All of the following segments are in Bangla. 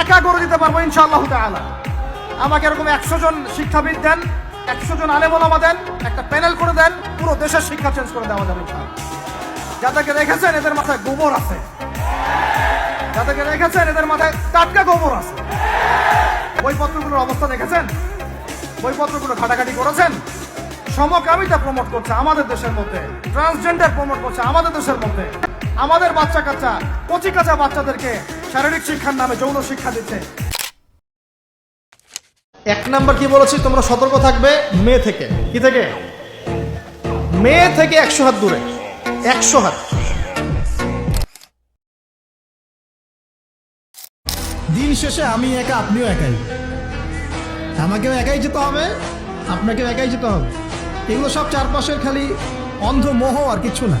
একা করে দিতে পারব ইনশাআল্লাহ তাআলা। আমাকে এরকম একশো জন শিক্ষাবিদ দেন, একশো জন আলেমলামা দেন, একটা প্যানেল করে দেন, পুরো দেশের শিক্ষা চেঞ্জ করে দেওয়া যাবে যাদেরকে রেখেছেন, এদের মাথায় গোবর আছে। যাদেরকে রেখেছেন, এদের মাথায় টাটকা গোবর আছে। বইপত্রগুলোর অবস্থা দেখেছেন? বইপত্রগুলো ঘাটাঘাটি করেছেন? সমকামিতা প্রমোট করছে আমাদের দেশের মধ্যে। ট্রান্সজেন্ডার প্রমোট করছে আমাদের দেশের মধ্যে। আমাদের বাচ্চা কাচ্চা, কচি কাঁচা বাচ্চাদেরকে শারীরিক শিক্ষার নামে যৌন শিক্ষা দিচ্ছে। এক নাম্বার কি বলেছি? তোমরা সতর্ক থাকবে মেয়ে থেকে। কি থেকে? মেয়ে থেকে একশো হাত দূরে। একশো হাত। দিন শেষে আমি একা, আপনিও একাই। আমাকেও একাই যেতে হবে, আপনাকেও একাই যেতে হবে। এগুলো সব চারপাশের খালি অন্ধ মোহ আর কিছু না।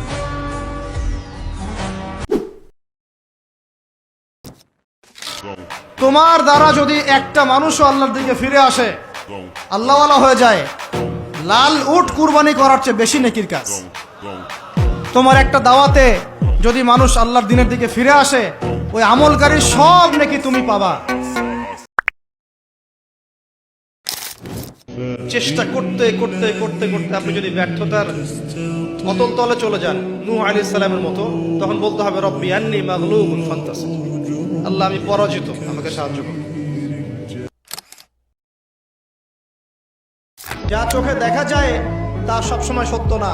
তোমার দ্বারা যদি একটা মানুষও আল্লাহর দিকে ফিরে আসে, আল্লাহওয়ালা হয়ে যায়। লাল উট কুরবানি করার চেয়ে বেশি নেকির কাজ। তোমার একটা দাওয়াতে যদি মানুষ আল্লাহর দিনের দিকে ফিরে আসে, ওই আমলকারী সব নাকি তুমি পাবা। চেষ্টা করতে করতে করতে করতে আপনি যদি ব্যর্থতার অতল তলে চলে যান, নূহ আলী সালামের মতো, তখন বলতে হবে, রব্বি আন্নি ফান্তাসির। আল্লাহ, আমি পরাজিত, আমাকে সাহায্য করুন। যা চোখে দেখা যায়, তা সবসময় সত্য না।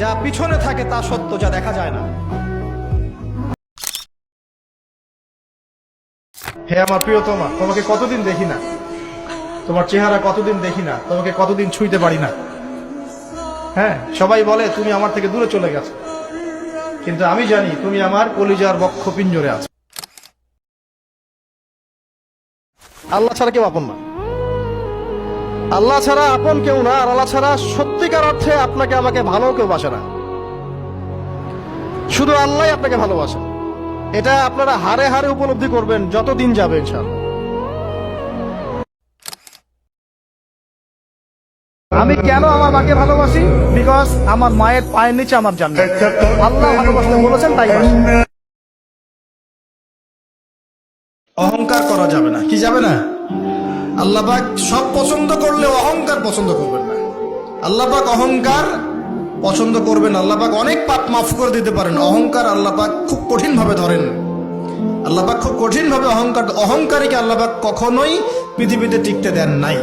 যা পিছনে থাকে, তা সত্য, যা দেখা যায় না। হে আমার প্রিয়তমা, তোমাকে কতদিন দেখি না? তোমার চেহারা কতদিন দেখি না, তোমাকে কতদিন ছুঁইতে পারি না। হ্যাঁ সবাই বলে তুমি আমার থেকে দূরে চলে গেছো। কিন্তু আমি জানি তুমি আমার কলিজার বক্ষ পিঞ্জরে আছো। আল্লাহ ছাড়া কেউ আপন না। আল্লাহ ছাড়া আপন কেউ না, আর আল্লাহ ছাড়া সত্যিকার অর্থে আপনাকে আমাকে ভালো কেউ বাসে না। শুধু আল্লাহ আপনাকে ভালোবাসে। এটা আপনারা হারে হারে উপলব্ধি করবেন যতদিন যাবে, ইনশাআল্লাহ। আমি কেন আমার মাকে ভালোবাসি? বিকজ আমার মায়ের পায়ের নিচে আমার জান্নাত। আল্লাহ ভালোবাসতে বলেছেন, তাই অহংকার করা যাবে না। কি যাবে না? আল্লাপাক সব পছন্দ করলে অহংকার পছন্দ করবেন না। আল্লাপাক অহংকার পছন্দ করবেন আল্লাপাক অনেক পাপ মাফ করে দিতে পারেন। অহংকার আল্লাপাক খুব কঠিন ভাবে ধরেন আল্লাপাক খুব কঠিন ভাবে অহংকার অহংকারীকে আল্লাপাক কখনোই পৃথিবীতে টিকতে দেন নাই।